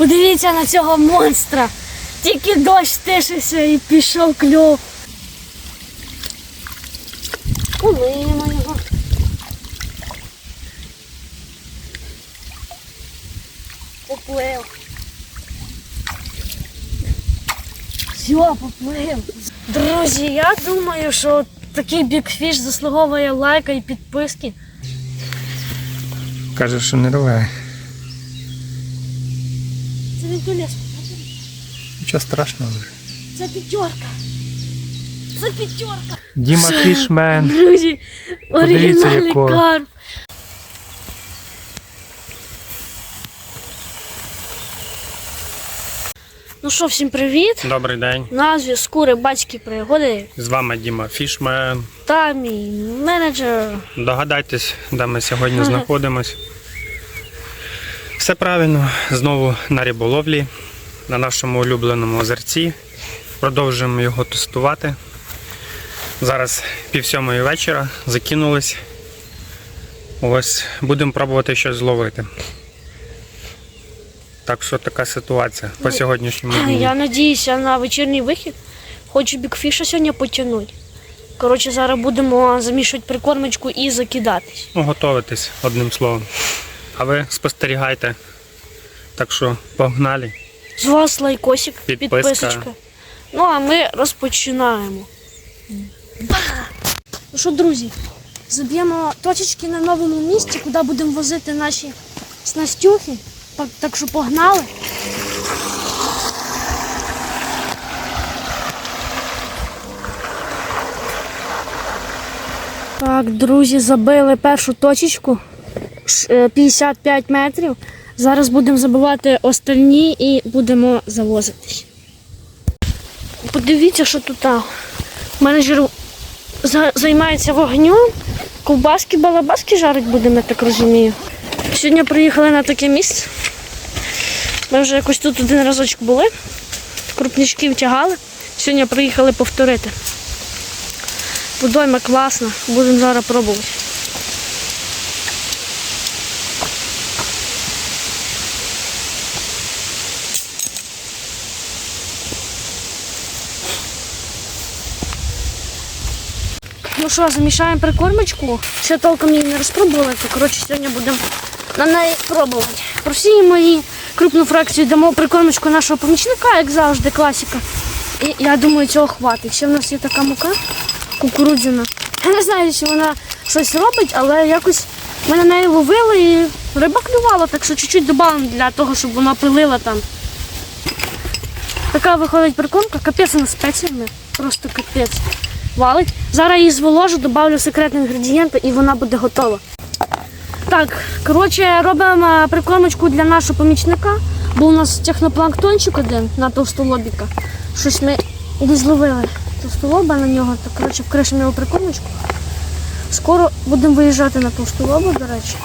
Подивіться на цього монстра. Тільки дощ тишився і пішов кльов. Полимо його. Поплив. Все, поплив. Друзі, я думаю, що такий бікфіш заслуговує лайка і підписки. Каже, що не рве. Це він поліз. Нічого страшного. Це п'ятерка. Це п'ятерка. Діма Фішмен. Друзі, оригінальний якого. карп. Ну що, всім привіт! Добрий день. На зв'язку рибацькі пригоди. З вами Діма Фішмен. Та мій менеджер. Догадайтесь, де ми сьогодні знаходимось. Все правильно, знову на риболовлі, на нашому улюбленому озерці. Продовжуємо його тестувати. Зараз пів сьомої вечора закинулись. Ось будемо пробувати щось зловити. Так що така ситуація по сьогоднішньому дню. Я надіюся на вечірній вихід. Хочу бікфіша сьогодні потягнути. Коротше, зараз будемо замішувати прикормочку і закидатись. Ну, готовитись, одним словом. А ви спостерігайте. Так що погнали. З вас лайкосик, Підписка. підписочка. Ну а ми розпочинаємо. Ну що, друзі, заб'ємо точечки на новому місці, куди будемо возити наші снастюхи. Так, так що погнали. Так, друзі, забили першу точечку. Е, 55 метрів. Зараз будемо забивати остальні і будемо завозитись. Подивіться, що тут. Менеджер займається вогнем. Ковбаски, балабаски жарить будемо, я так розумію. Сьогодні приїхали на таке місце. Ми вже якось тут один разочок були. Крупнячків тягали. Сьогодні приїхали повторити. Водойма класна, будемо зараз пробувати. Що, замішаємо прикормочку. Ще толком її не розпробували, то коротше сьогодні будемо на неї пробувати. Просіємо її крупну фракцію, дамо прикормочку нашого помічника, як завжди, класика. І я думаю, цього хватить. Ще в нас є така мука кукурудзяна. Я не знаю, чи вона щось робить, але якось ми на неї ловили і риба клювала, так що чуть-чуть додамо для того, щоб вона пилила там. Така виходить прикормка, капець на спеціями. Просто капець. Валить. Зараз її зволожу, додавлю секретний інгредієнт і вона буде готова. Так, коротше, робимо е, прикормочку для нашого помічника. Був у нас технопланктончик один на товстолобіка. Щось ми не зловили товстолоба на нього, так коротше, вкришимо його прикормочку. Скоро будемо виїжджати на товстолоба, до речі.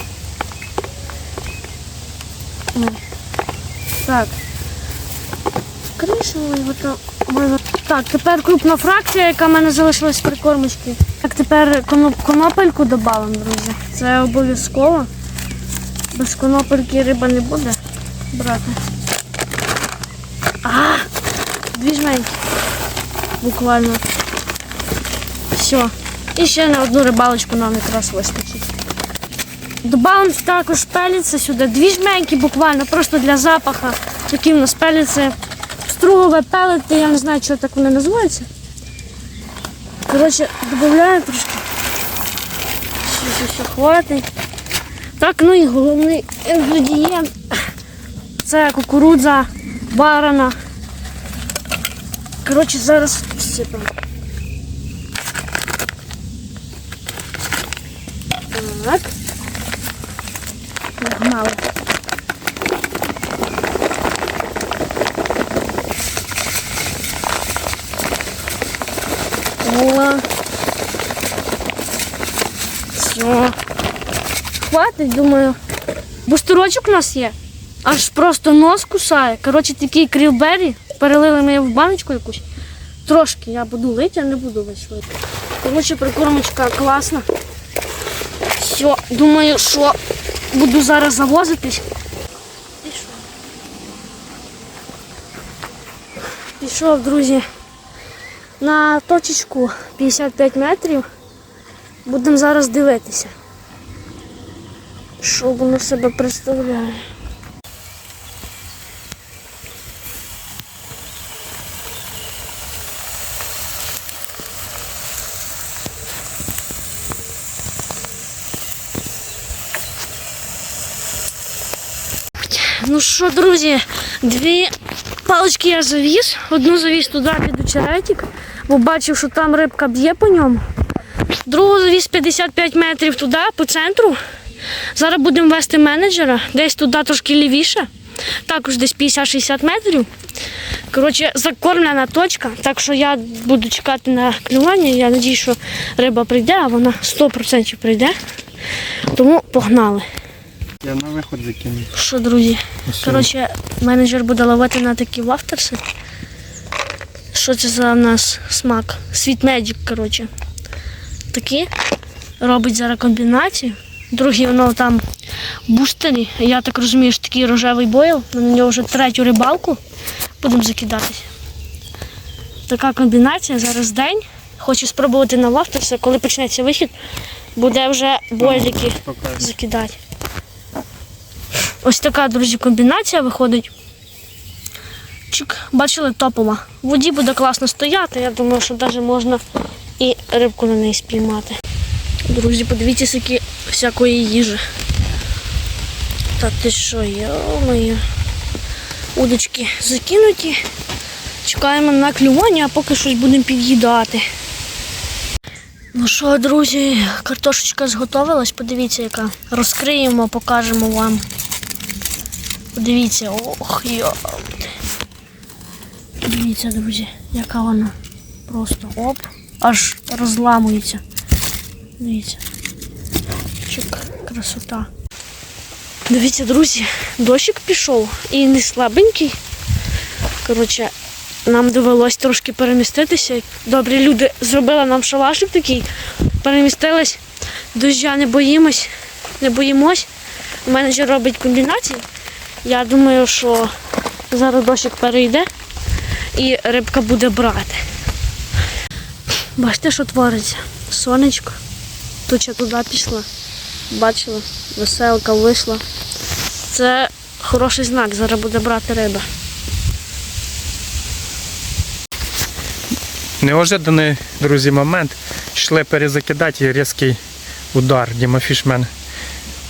Так. То. можна- Так, тепер крупна фракція, яка в мене залишилась з прикормочки. Так, тепер коноп- конопельку додамо, друзі. Це обов'язково. Без конопельки риба не буде брати. А! Дві жменьки. Буквально. Все. І ще на одну рибалочку нам якраз вистачить. Добавимо також пеліці сюди. Дві жменьки буквально, просто для запаха. Такі в нас пеліці. Стругове пелети, я не знаю, що так вони називаються. Коротше, додаємо трошки. Все, все, хватить. Так, ну і головний інгредієнт. Це кукурудза, барана. Коротше, зараз всипемо. Так. Погнали. О. Все. Хватить, думаю. Бустерочок у нас є. Аж просто нос кусає. Коротше, такий крілбері. Перелили ми в баночку якусь. Трошки я буду лити, а не буду весь лити. Коротше, прикормочка класна. Все, думаю, що буду зараз завозитись. Що? Пішов, друзі, на точечку 55 метрів. Будемо зараз дивитися. Що воно себе представляє. Ну що, друзі, дві палички я завіз. Одну завіз туди під очеретик, бо бачив, що там рибка б'є по ньому. Другу завіз 55 метрів туди, по центру. Зараз будемо вести менеджера, десь туди трошки лівіше, також десь 50-60 метрів. Коротше, закормлена точка, так що я буду чекати на клювання. Я сподіваюся, що риба прийде, а вона 100% прийде. Тому погнали. Я на виход закину. Що, друзі? Коротше, менеджер буде ловити на такі вафтерси. Що це за в нас смак? Світ Медік, коротше. Такі. Робить зараз комбінацію. Другий воно там бустері. Я так розумію, що такий рожевий бойл. На нього вже третю рибалку. Будемо закидатися. Така комбінація зараз день. Хочу спробувати на вафтерси, коли почнеться вихід, буде вже бойлики закидати. Ось така, друзі, комбінація виходить. Чик, бачили, топова. В воді буде класно стояти. Я думаю, що навіть можна і рибку на неї спіймати. Друзі, подивіться, скільки всякої їжі. Та ти що, йо-моє. Удочки закинуті. Чекаємо на клювання, а поки щось будемо під'їдати. Ну що, друзі, картошечка зготовилась, подивіться, яка. Розкриємо, покажемо вам. Подивіться, ох, йо. Дивіться, друзі, яка вона. Просто оп, аж розламується. Дивіться. Чик, красота. Дивіться, друзі, дощик пішов і не слабенький. Коротше, нам довелось трошки переміститися. Добрі люди зробили нам шалашик такий, перемістились, доща не боїмось, не боїмось. Менеджер робить комбінації. Я думаю, що зараз дощик перейде і рибка буде брати. Бачите, що твориться? Сонечко. Туча туди пішла. Бачила, веселка вийшла. Це хороший знак, зараз буде брати риба. Неожиданий, друзі, момент. Йшли перезакидати і різкий удар. Діма Фішмен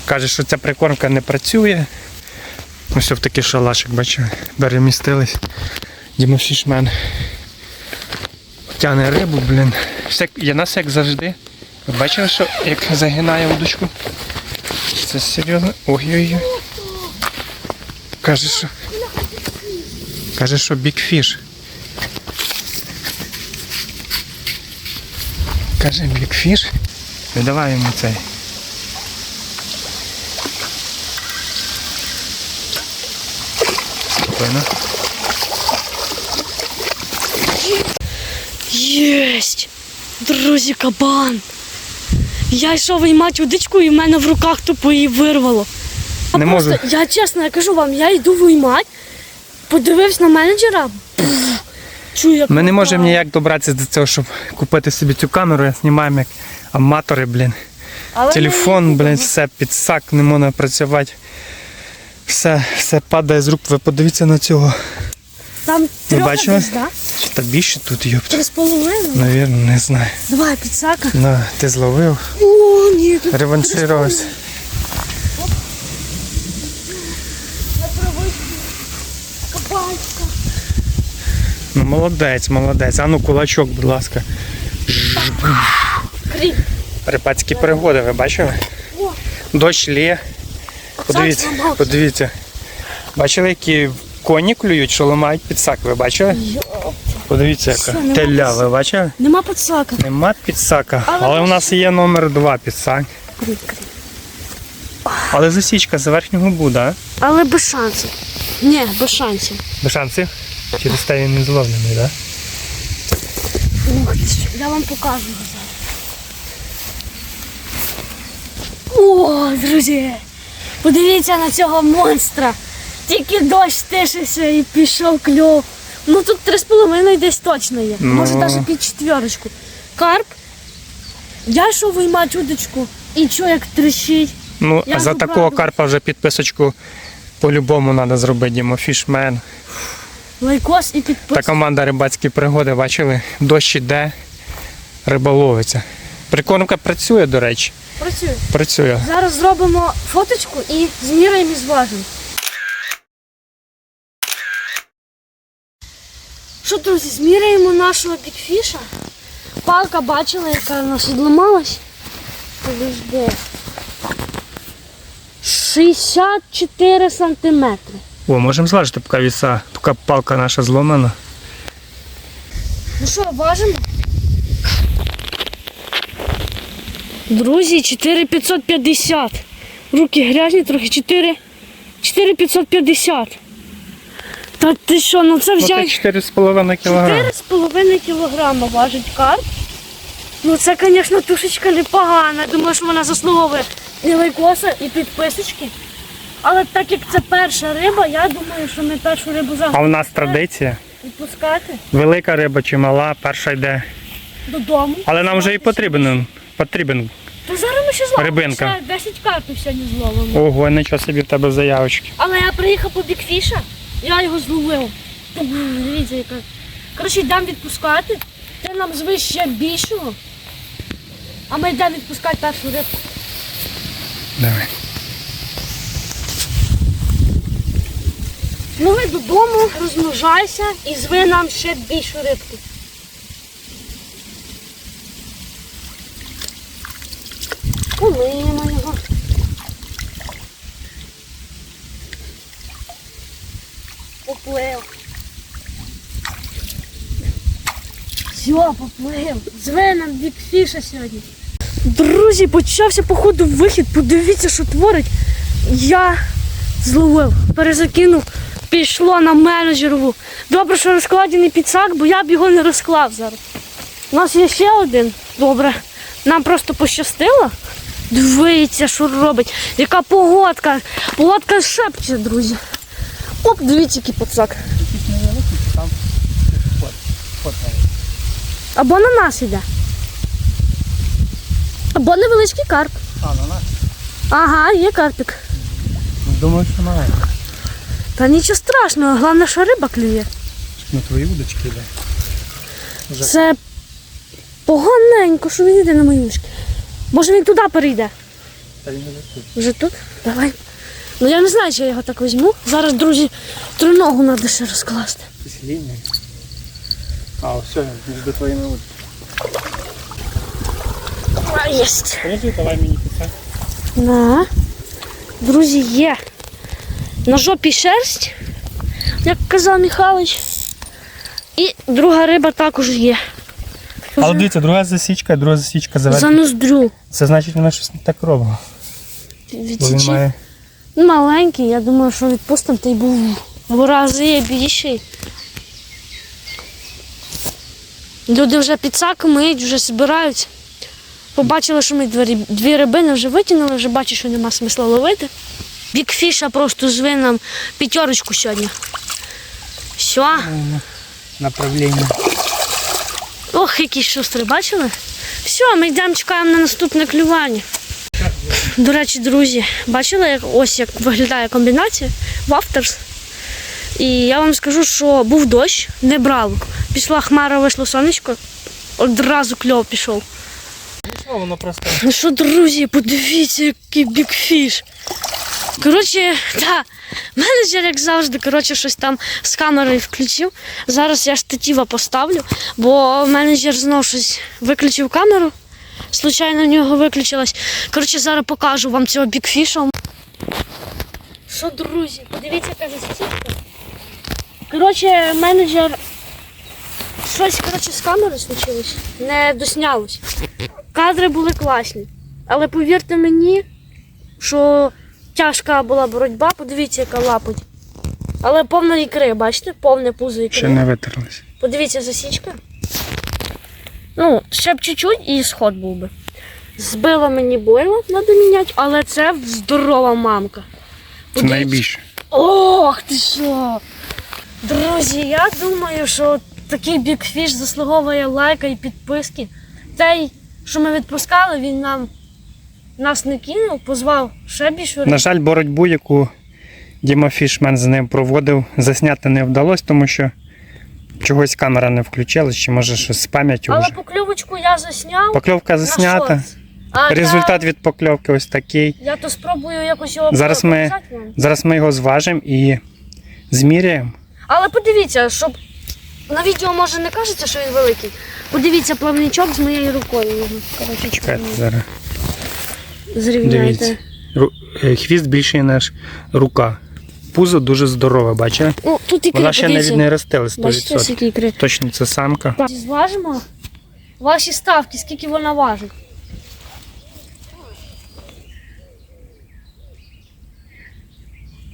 каже, що ця прикормка не працює. Ось в такий шалашик, бачили, перемістились. Діма Фішмен тягне рибу, блін. Все, я нас як завжди. Ви бачили, що як загинає удочку? Це серйозно? Ой-ой-ой. Каже, що. Каже, що бікфіш. Каже бікфіш. Не давай йому цей. Спокійно. Єсть! Друзі, кабан! Я йшов виймати удичку і в мене в руках тупо її вирвало. А Не просто, можу. я чесно, я кажу вам, я йду виймати, подивився на менеджера, пф, чую, як Ми не можемо ніяк добратися до цього, щоб купити собі цю камеру, я знімаємо як аматори, блін. Але Телефон, блін, все під сак, не можна працювати. Все, все падає з рук. Ви подивіться на цього. Там трьох бачили? да? Та більше тут, йопт. Три з половиною. Навірно, не знаю. Давай, підсака. На, ти зловив, О, ні, тут реванширувався. на травичці. Кабанська. Ну молодець, молодець. А ну кулачок, будь ласка. Кріп. Рибацькі пригоди, ви бачили? О. Дощ лє. Подивіться, зламався. подивіться. Бачили, які коні клюють, що ламають підсак, ви бачили? Подивіться, Що, яка нема теля, ви бачили? Нема підсака. Нема підсака, Але але у нас є номер два підсак. Але засічка з верхнього буде, а? Але без шансів. Ні, без шансів. Без шансів. Через те він не зловлений, так? Ух, я вам покажу зараз. О, друзі! Подивіться на цього монстра. Тільки дощ стишився і пішов кльов. Ну тут три з половиною десь точно є. Ну. Може навіть під четверочку. Карп. Я йшов виймати удочку. І чо як трещить. Ну, Я а за такого обрадувалась. карпа вже підписочку по-любому треба зробити, Дімо, фішмен. Лайкос і Та команда рибацькі пригоди, бачили, дощ іде, риба ловиться. Прикормка працює, до речі. Працює. Працює. Зараз зробимо фоточку і зміряємо і зважимо. Що, друзі, зміряємо нашого бікфіша. Палка бачила, яка у нас відламалась. Подожди. 64 сантиметри. О, можемо зважити, поки віса, поки палка наша зломана. Ну що, важимо? Друзі, 4550. Руки грязні трохи. 4. 4550. Та ти що, ну це Ну, взяти. це 4,5 кг. 4,5 кілограма важить карп. Ну це, звісно, тушечка непогана. Думаю, що вона заслуговує і лайкоса, і підписочки. Але так як це перша риба, я думаю, що ми першу рибу А у нас традиція. відпускати Велика риба чи мала, перша йде. додому. Але нам вже і потрібен. Потрібен. То зараз ми ще зловимо. Рибинка. Ще 10 карпів сьогодні зловимо. Ого, нічого собі в тебе заявочки. Але я приїхав по бікфіша, я його зловив. Дивіться, яка. Коротше, йдемо відпускати. Ти нам звиш ще більшого. А ми йдемо відпускати першу рибку. Давай. Ну ми додому, розмножайся і зви нам ще більшу рибку. Помиємо його. Поплив. Все, поплив. Зви нам бікфіша сьогодні. Друзі, почався походу вихід. Подивіться, що творить. Я зловив, перезакинув, пішло на менеджерову. Добре, що розкладений підсак, бо я б його не розклав зараз. У нас є ще один. Добре. Нам просто пощастило. Дивіться, що робить. Яка погодка. Погодка шепче, друзі. Оп, дивіться, який підсак. Або на нас іде. Або невеличкий карп. А, на нас? Ага, є карпік. Думаю, що маленька. Та нічого страшного, головне, що риба клює. На твої удочки йде. Вже. Це поганенько, що він йде на мої ушки. Може він туди перейде. Та він вже тут. Вже тут? Давай. Ну я не знаю, чи я його так візьму. Зараз, друзі, триногу треба ще розкласти. Якийсь лінний. А, все, між твоїми удочками. А, єсть. Подожди, давай мені. На. Друзі, є. На жопі шерсть, як казав Михайлович. І друга риба також є. Але дивіться, друга засічка, друга засічка За завершена. ноздрю. Це значить, вона щось не так. Бо він Відсічі. має. Маленький, я думаю, що відпустимо, то й був в рази більший. Люди вже підсаки миють, вже збираються. Побачили, що ми дві, дві рибини вже витягнули, вже бачу, що нема смисла ловити. Бікфіша просто зве нам п'ятерочку сьогодні. Все. Направлення. Ох, який шустрий, бачили? Все, ми йдемо, чекаємо на наступне клювання. До речі, друзі, бачили, як ось як виглядає комбінація Вафтерс. І я вам скажу, що був дощ, не брало. Пішла хмара, вийшло сонечко, одразу кльов пішов. Що воно просто. Ну що, друзі, подивіться, який бікфіш. Коротше, та, менеджер, як завжди, коротше, щось там з камерою включив. Зараз я штатива поставлю, бо менеджер знов щось виключив камеру. Случайно в нього виключилась. Коротше, зараз покажу вам цього бікфіша. Що, друзі, подивіться, яка засічка. Коротше, менеджер. Щось коротше, з камери случилось. Не доснялось. Кадри були класні. Але повірте мені, що тяжка була боротьба, подивіться, яка лапоть. Але повна ікри, бачите? Повне пузо ікри. Ще не витерлись. Подивіться, засічка. Ну, ще б чуть-чуть і сход був би. Збила мені бойло, треба міняти, але це здорова мамка. Це найбільше. Ох ти що! Друзі, я думаю, що такий бікфіш заслуговує лайка і підписки. Той, що ми відпускали, він нам нас не кинув, позвав ще більше. На жаль, боротьбу, яку Діма Фішмен з ним проводив, засняти не вдалося, тому що чогось камера не включилась, чи може щось з пам'яттю Але вже. покльовочку я засняв. Покльовка заснята. А Результат я, від покльовки ось такий. я то спробую якось його Зараз ми- Зараз ми його зважимо і зміряємо. Але подивіться, щоб на відео може не кажеться, що він великий. Подивіться плавничок з моєю рукою. його. Коротше, Чекайте зараз. зрівняйте. Дивіться. Ру- е, Хвіст більший, ніж рука. Пузо дуже здорове, бачите? О, тут ікри, Вона ще подивіться. навіть не ростила Бачите, 100%. скільки ікри. Точно це самка. Так, зважимо ваші ставки, скільки вона важить.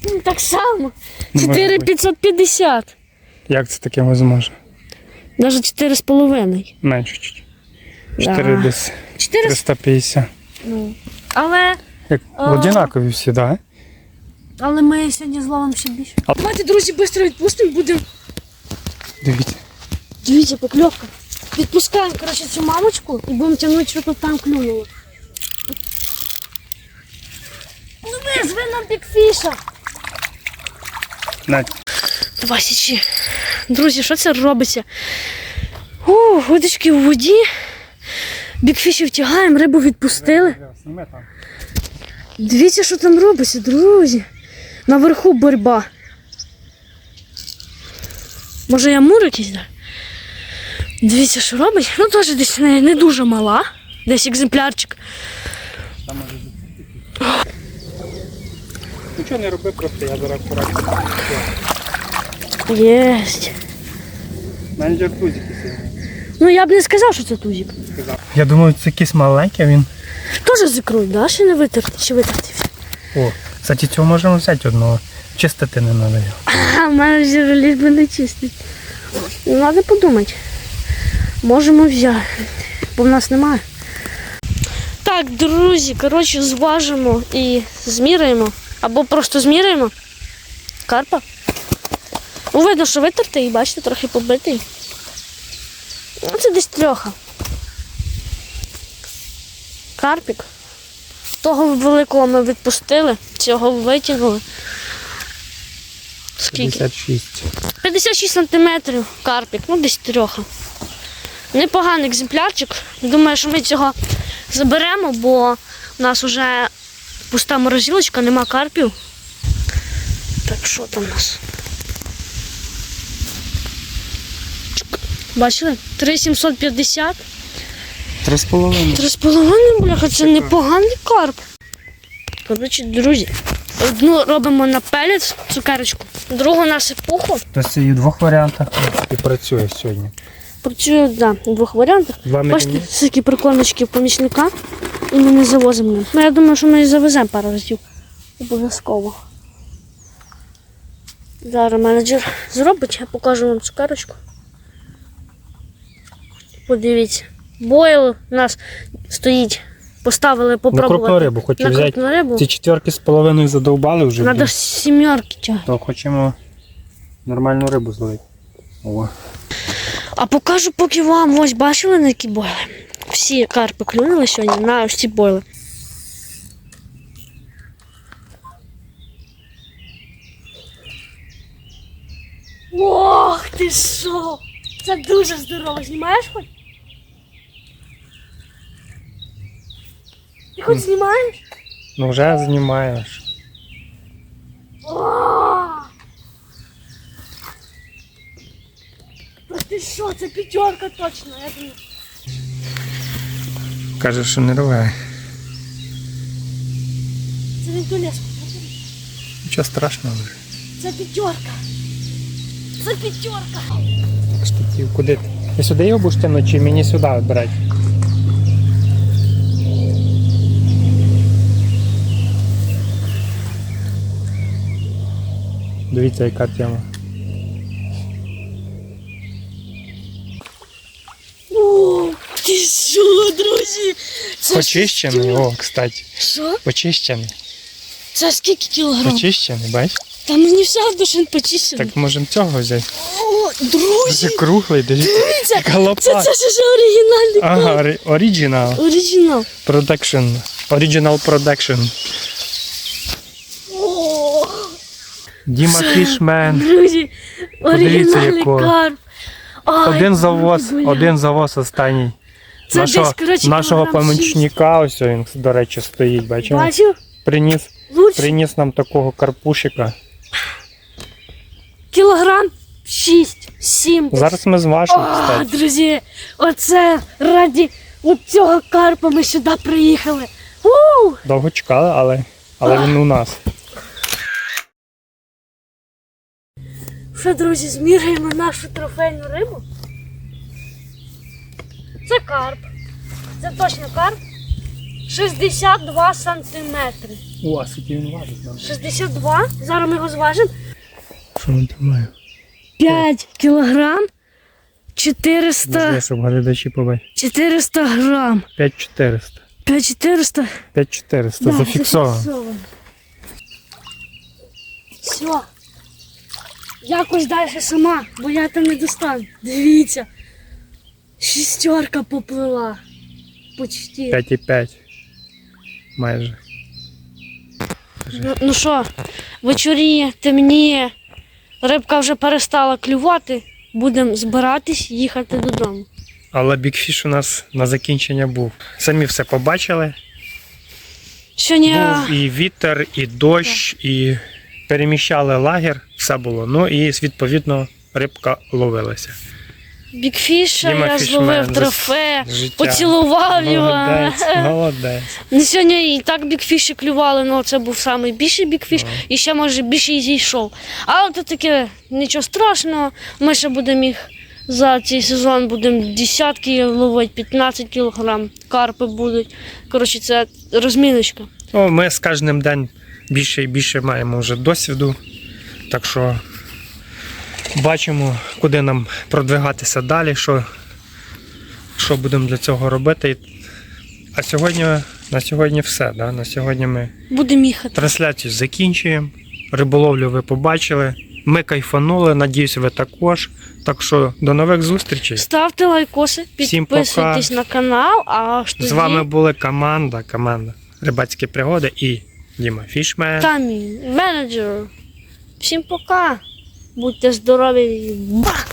Ну, Так само. Не 4550. Як це таке можливо? Навіть 4,5. Менше чуть. Да. 4 десь 4, 350. ну. Але, Як А. однакові всі, так? але ми сьогодні зловимо ще більше. А- Давайте, друзі, швидко відпустимо, будемо. Дивіться. Дивіться, покльовка. Відпускаємо, коротше, цю мамочку і будемо тягнути, що тут там клюнуло. Ну ви, зви нам бікфіша. На, Васічі. Друзі, що це робиться? О, водички у воді. Бікфішів тягаємо, рибу відпустили. Дивіться, що там робиться, друзі. Наверху боротьба. Може я мур якийсь, да? Дивіться, що робить. Ну, теж десь не, не дуже мала. Десь екземплярчик. Там може бути. Нічого не роби, просто я зараз акуратно. Єсть. Менеджер сьогодні Ну я б не сказав, що це тузик. сказав. Я думаю, це якийсь маленький, він. Теж зікруть, да? Ще не витерти, чи витерти. О, кстати, цього можемо взяти одного. Чистити не треба його. А, в мене вже ліж би не чистить. Ну, Треба подумати. Можемо взяти, бо в нас немає. Так, друзі, коротше, зважимо і зміряємо. Або просто зміряємо. Карпа. Ну, видно, що витертий, бачите, трохи побитий. Ну, це десь трьоха. Карпік. Того великого ми відпустили, цього витягнули. Скільки? 56. 56 сантиметрів карпік, ну десь трьоха. Непоганий екземплярчик. Думаю, що ми цього заберемо, бо у нас вже пуста морозилочка, нема карпів. Так, що там у нас? Бачили? 3750. Три з половиною. Три з половиною, бляха, це непоганий карп. Коротше, друзі, одну робимо на пелець, цукерочку, другу на сипуху. Тобто і в двох варіантах і працює сьогодні. Працює да, у двох варіантах. Два Бачите, скільки прикормочки помічника, і ми не завозимо. Ну, я думаю, що ми їх завеземо пару разів. Обов'язково. Зараз менеджер зробить, я покажу вам цукерочку. Подивіться. Бойл у нас стоїть. Поставили На крупну рибу хочу на взяти. рибу. Ці четверки з половиною задовбали вже. Надо блін. сімерки тягати. То хочемо нормальну рибу зловити. О. А покажу поки вам. Ось бачили на які бойли. Всі карпи клюнули сьогодні на ось ці бойли. Ох ти що! Це дуже здорово. Знімаєш хоч? Ти хоч знімаєш? Ну вже знімаєш. О! Та ти що, це п'ятерка точно. Я думаю. Каже, що не рве. Це він ту леску. Нічого страшного вже. Це п'ятерка. Це п'ятерка. Штатів, куди ти? Ти сюди його будеш тягнути, чи мені сюди брати? Дивіться, яка тема. Що. Це Почищений, шістьор- о, кстати. Що? Почищений. Це скільки кілограм? Почищений, бач? Та мені все одно, що він почищений. Так можемо цього взяти. О, друзі, Це круглий, дивіться. дивіться, це, це ж оригінальний Ага, оригінал. Оригінал. Production. Original production. О, Діма Фішмен. друзі, оригінальний карп. Один завоз, один завоз останній. Це нашого десь, коротше, нашого помічника, ось він, до речі, стоїть, бачите? Бачив? Приніс, приніс нам такого карпушика. кілограм 6-7. Зараз ми зважимо, О, кстати. друзі, оце раді цього карпа ми сюди приїхали. У! Довго чекали, але, але він у нас. Що, друзі, зміряємо нашу трофейну рибу. Це карп. Це точно карп. 62 сантиметри. О, а скільки він важить нам? 62. Зараз ми його зважимо. Що він тримає? 5 кілограм. 400, Можливо, щоб глядачі побачили. 400 грам. 5400. 5400. 5400 Да, зафіксовано. зафіксовано. Все. Якось далі сама, бо я там не достану. Дивіться. Шістерка поплила. Почти. 5,5. Майже. Ну, ну що, вечоріє, темніє, рибка вже перестала клювати. Будемо збиратись, їхати додому. Але бікфіш у нас на закінчення був. Самі все побачили. Сьогодні Був і вітер, і дощ, і переміщали лагер, все було. Ну і відповідно рибка ловилася. Бікфіша, Діма я Фішмен, зловив за трофе, життя. поцілував його. Молодець, молодець. Ну, сьогодні і так бікфіші клювали, але це був найбільший бікфіш, і ще може більше і зійшов. Але це таке нічого страшного. Ми ще будемо їх за цей сезон будемо десятки ловити, 15 кілограм, карпи будуть. Коротше, це розміночка. Ну, ми з кожним днем більше і більше маємо вже досвіду. Так що бачимо, куди нам продвигатися далі, що, що будемо для цього робити. А сьогодні, на сьогодні все. Да? На сьогодні ми Будемо їхати. трансляцію закінчуємо. Риболовлю ви побачили. Ми кайфанули, надіюсь, ви також. Так що до нових зустрічей. Ставте лайкоси, підписуйтесь на канал. А ж З вами були команда, команда Рибацькі пригоди і Діма Фішмен. Тамі, менеджер. Всім пока. Будьте здорові! Бах!